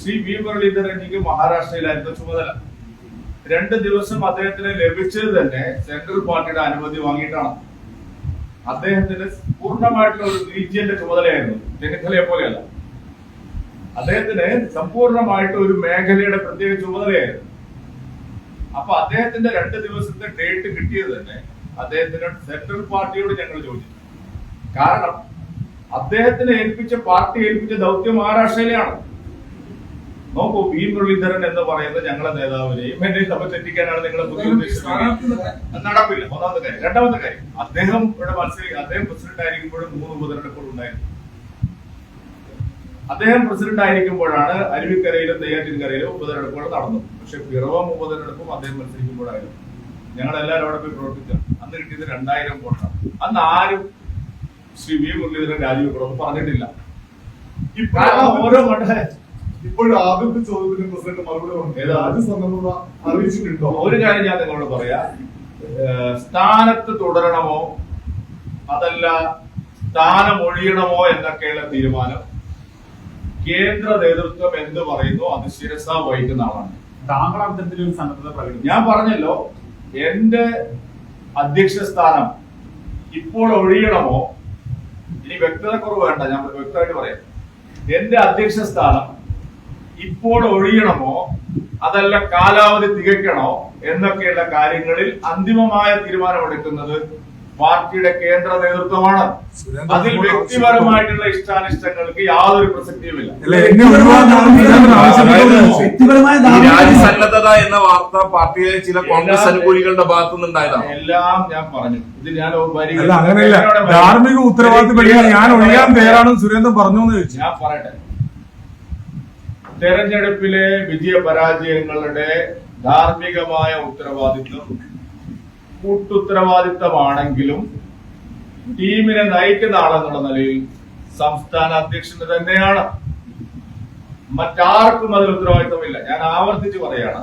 Shri V മുരളീധരൻജിക്ക് മഹാരാഷ്ട്രയിലായിരുന്നു ചുമതല. രണ്ട് ദിവസം അദ്ദേഹത്തിന് ലഭിച്ചത് തന്നെ സെൻട്രൽ പാർട്ടിയുടെ അനുമതി വാങ്ങിയിട്ടാണ്. അദ്ദേഹത്തിന് പൂർണമായിട്ടുള്ള ഒരു റീജിയന്റെ ചുമതലയായിരുന്നു. ചെന്നിത്തലയെ പോലെയല്ല. അദ്ദേഹത്തിന് സമ്പൂർണമായിട്ട് ഒരു മേഖലയുടെ പ്രത്യേക ചുമതലയായിരുന്നു. അപ്പൊ അദ്ദേഹത്തിന്റെ രണ്ട് ദിവസത്തെ ഡേറ്റ് കിട്ടിയത് തന്നെ അദ്ദേഹത്തിന് സെൻട്രൽ പാർട്ടിയോട് ഞങ്ങൾ ചോദിച്ചു. കാരണം അദ്ദേഹത്തിന് ഏൽപ്പിച്ച പാർട്ടി ഏൽപ്പിച്ച ദൗത്യം മഹാരാഷ്ട്രയിലെയാണ്. നോക്കൂ വി മുരളീധരൻ എന്ന് പറയുന്ന ഞങ്ങളുടെ നേതാവിനെയും എന്നെ സഭ തെറ്റിക്കാനാണ് നിങ്ങളെ പുതിയ ഉദ്ദേശിച്ചത് നടപ്പില്ല ഒന്നാമത്തെ കാര്യം. രണ്ടാമത്തെ കാര്യം. അദ്ദേഹം ഇവിടെ മത്സരിക്കുക അദ്ദേഹം പ്രസിഡന്റ് ആയിരിക്കുമ്പോഴും മൂന്ന് ഉപതെരഞ്ഞെടുപ്പുകൾ ഉണ്ടായിരുന്നു. അദ്ദേഹം പ്രസിഡന്റ് ആയിരിക്കുമ്പോഴാണ് അരുവിക്കരയിലും നെയ്യാറ്റിൻകരയിലും ഉപതെരഞ്ഞെടുപ്പുകൾ നടന്നത്. പക്ഷെ പിറവം ഉപതെരഞ്ഞെടുപ്പും അദ്ദേഹം മത്സരിക്കുമ്പോഴായിരുന്നു. ഞങ്ങളെല്ലാവരും അവിടെ പോയി പ്രവർത്തിക്കാം അന്ന് കിട്ടിയത് രണ്ടായിരം വോട്ടാണ്. അന്ന് ആരും ശ്രീ വി മുരളീധരൻ രാജിവെക്കണമെന്ന് പറഞ്ഞിട്ടില്ല. ഈ ഓരോ മണ്ഡലം ഇപ്പോഴും ആദ്യത്തെ ചോദ്യത്തിന് പ്രസിഡന്റ് മറുപടി പറഞ്ഞു. ഏതാ? രാജ്യസന്നദ്ധത അറിയിച്ചിട്ടുണ്ടോ? ഒരു കാര്യം ഞാൻ നിങ്ങളോട് പറയാ. സ്ഥാനത്ത് തുടരണമോ? അതല്ല സ്ഥാനം ഒഴിയണമോ എന്നൊക്കെയുള്ള തീരുമാനം കേന്ദ്ര നേതൃത്വം എന്ത് പറയുന്നു? അത് ശിരസ വഹിക്കുന്ന ആളാണ്. താങ്കൾ അത്തരത്തിലൊരു സന്നദ്ധത പ്രകടിപ്പിച്ചു? ഞാൻ പറഞ്ഞല്ലോ എന്റെ അധ്യക്ഷ സ്ഥാനം ഇപ്പോൾ ഒഴിയണമോ? ഇനി വ്യക്തത കുറവ് വേണ്ട ഞാൻ വ്യക്തമായിട്ട് പറയാം. എന്റെ അധ്യക്ഷ സ്ഥാനം ഇപ്പോൾ ഒഴിയണമോ? അതല്ല കാലാവധി തികയ്ക്കണോ? എന്നൊക്കെയുള്ള കാര്യങ്ങളിൽ അന്തിമമായ തീരുമാനമെടുക്കുന്നത് പാർട്ടിയുടെ കേന്ദ്ര നേതൃത്വമാണ്. അതിൽ വ്യക്തിപരമായിട്ടുള്ള ഇഷ്ടാനിഷ്ടങ്ങൾക്ക് യാതൊരു പ്രസക്തിയുമില്ല. രാജ്യസന്നദ്ധത എന്ന വാർത്ത പാർട്ടിയിലെ ചില കോൺഗ്രസ് അനുകൂലികളുടെ ഭാഗത്തു നിന്നുണ്ടായതാണ് എല്ലാം ഞാൻ പറഞ്ഞു. ഇത് ഞാൻ അങ്ങനെയല്ല. ധാർമ്മിക ഉത്തരവാദിത്തം ഞാൻ ഒഴിയാൻ തയ്യാറാണെന്ന് സുരേന്ദ്രൻ പറഞ്ഞു എന്ന് ചോദിച്ചു. ഞാൻ പറയട്ടെ. തെരഞ്ഞെടുപ്പിലെ വിജയ പരാജയങ്ങളുടെ ധാർമ്മികമായ ഉത്തരവാദിത്വം കൂട്ടുത്തരവാദിത്തമാണെങ്കിലും ടീമിനെ നയിക്കുന്ന ആളെന്നുള്ള നിലയിൽ സംസ്ഥാന അധ്യക്ഷന് തന്നെയാണ്. മറ്റാർക്കും അതിൽ ഉത്തരവാദിത്തമില്ല ഞാൻ ആവർത്തിച്ച് പറയാണ്.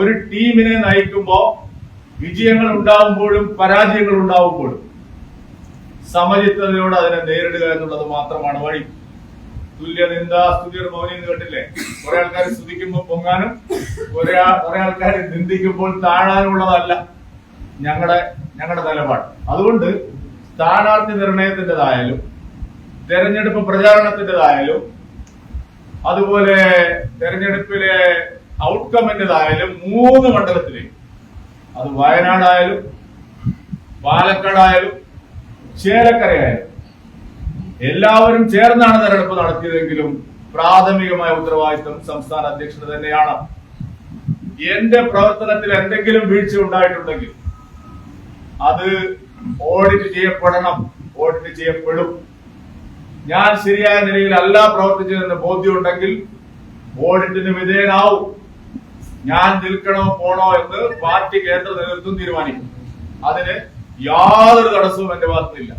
ഒരു ടീമിനെ നയിക്കുമ്പോ വിജയങ്ങൾ ഉണ്ടാവുമ്പോഴും പരാജയങ്ങൾ ഉണ്ടാവുമ്പോഴും സമചിത്തതയോടെ അതിനെ നേരിടുക എന്നുള്ളത് മാത്രമാണ് വഴി. തുല്യ നിന്ദ എന്ന് കേട്ടില്ലേ? കുറെ ആൾക്കാർ സ്തുതിക്കുമ്പോൾ പൊങ്ങാനും കുറെ കുറെ ആൾക്കാർ നിന്ദിക്കുമ്പോൾ താഴാനുള്ളതല്ല ഞങ്ങളുടെ ഞങ്ങളുടെ നിലപാട്. അതുകൊണ്ട് സ്ഥാനാർത്ഥി നിർണയത്തിന്റെതായാലും തെരഞ്ഞെടുപ്പ് പ്രചാരണത്തിന്റെതായാലും അതുപോലെ തെരഞ്ഞെടുപ്പിലെ ഔട്ട്കമിന്റെതായാലും മൂന്ന് മണ്ഡലത്തിലേക്ക് അത് വയനാടായാലും പാലക്കാടായാലും ചേലക്കരയായാലും എല്ലാവരും ചേർന്നാണ് തെരഞ്ഞെടുപ്പ് നടത്തിയതെങ്കിലും പ്രാഥമികമായ ഉത്തരവാദിത്വം സംസ്ഥാന അധ്യക്ഷന് തന്നെയാണ്. എന്റെ പ്രവർത്തനത്തിൽ എന്തെങ്കിലും വീഴ്ച ഉണ്ടായിട്ടുണ്ടെങ്കിൽ അത് ഓഡിറ്റ് ചെയ്യപ്പെടണം ഓഡിറ്റ് ചെയ്യപ്പെടും. ഞാൻ ശരിയായ നിലയിൽ അല്ല പ്രവർത്തിച്ചതെന്ന് ബോധ്യമുണ്ടെങ്കിൽ ഓഡിറ്റിന് വിധേയനാവും. ഞാൻ നിൽക്കണോ പോണോ എന്ന് പാർട്ടി കേന്ദ്ര നേതൃത്വം തീരുമാനിക്കും. അതിന് യാതൊരു തടസ്സവും എന്റെ ഭാഗത്തില്ല